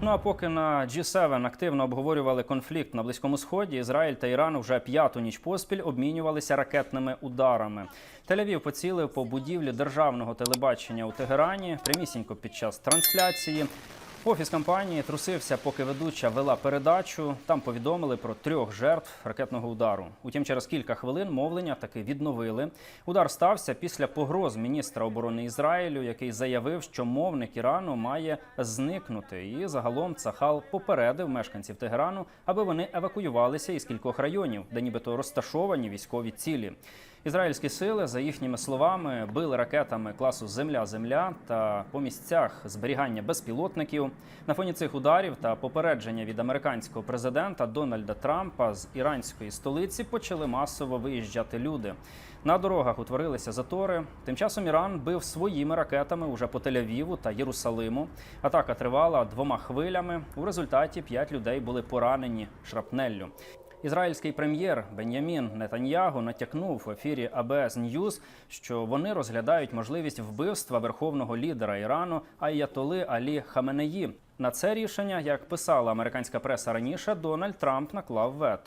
Ну а поки на G7 активно обговорювали конфлікт на близькому сході, Ізраїль та Іран вже п'яту ніч поспіль обмінювалися ракетними ударами. Тель-Авів поцілив по будівлі державного телебачення у Тегерані прямісінько під час трансляції. Офіс компанії трусився, поки ведуча вела передачу. Там повідомили про трьох жертв ракетного удару. Утім, через кілька хвилин мовлення таки відновили. Удар стався після погроз міністра оборони Ізраїлю, який заявив, що мовник Ірану має зникнути. І загалом Цахал попередив мешканців Тегерану, аби вони евакуювалися із кількох районів, де нібито розташовані військові цілі. Ізраїльські сили, за їхніми словами, били ракетами класу Земля-Земля та по місцях зберігання безпілотників. На фоні цих ударів та попередження від американського президента Дональда Трампа з іранської столиці почали масово виїжджати люди. На дорогах утворилися затори. Тим часом Іран бив своїми ракетами уже по Тель-Авіву та Єрусалиму. Атака тривала двома хвилями. У результаті п'ять людей були поранені шрапнеллю. Ізраїльський прем'єр Бенямін Нетаньягу натякнув в ефірі ABS News, що вони розглядають можливість вбивства верховного лідера Ірану Аятоли Алі Хаменеї. На це рішення, як писала американська преса раніше, Дональд Трамп наклав вето.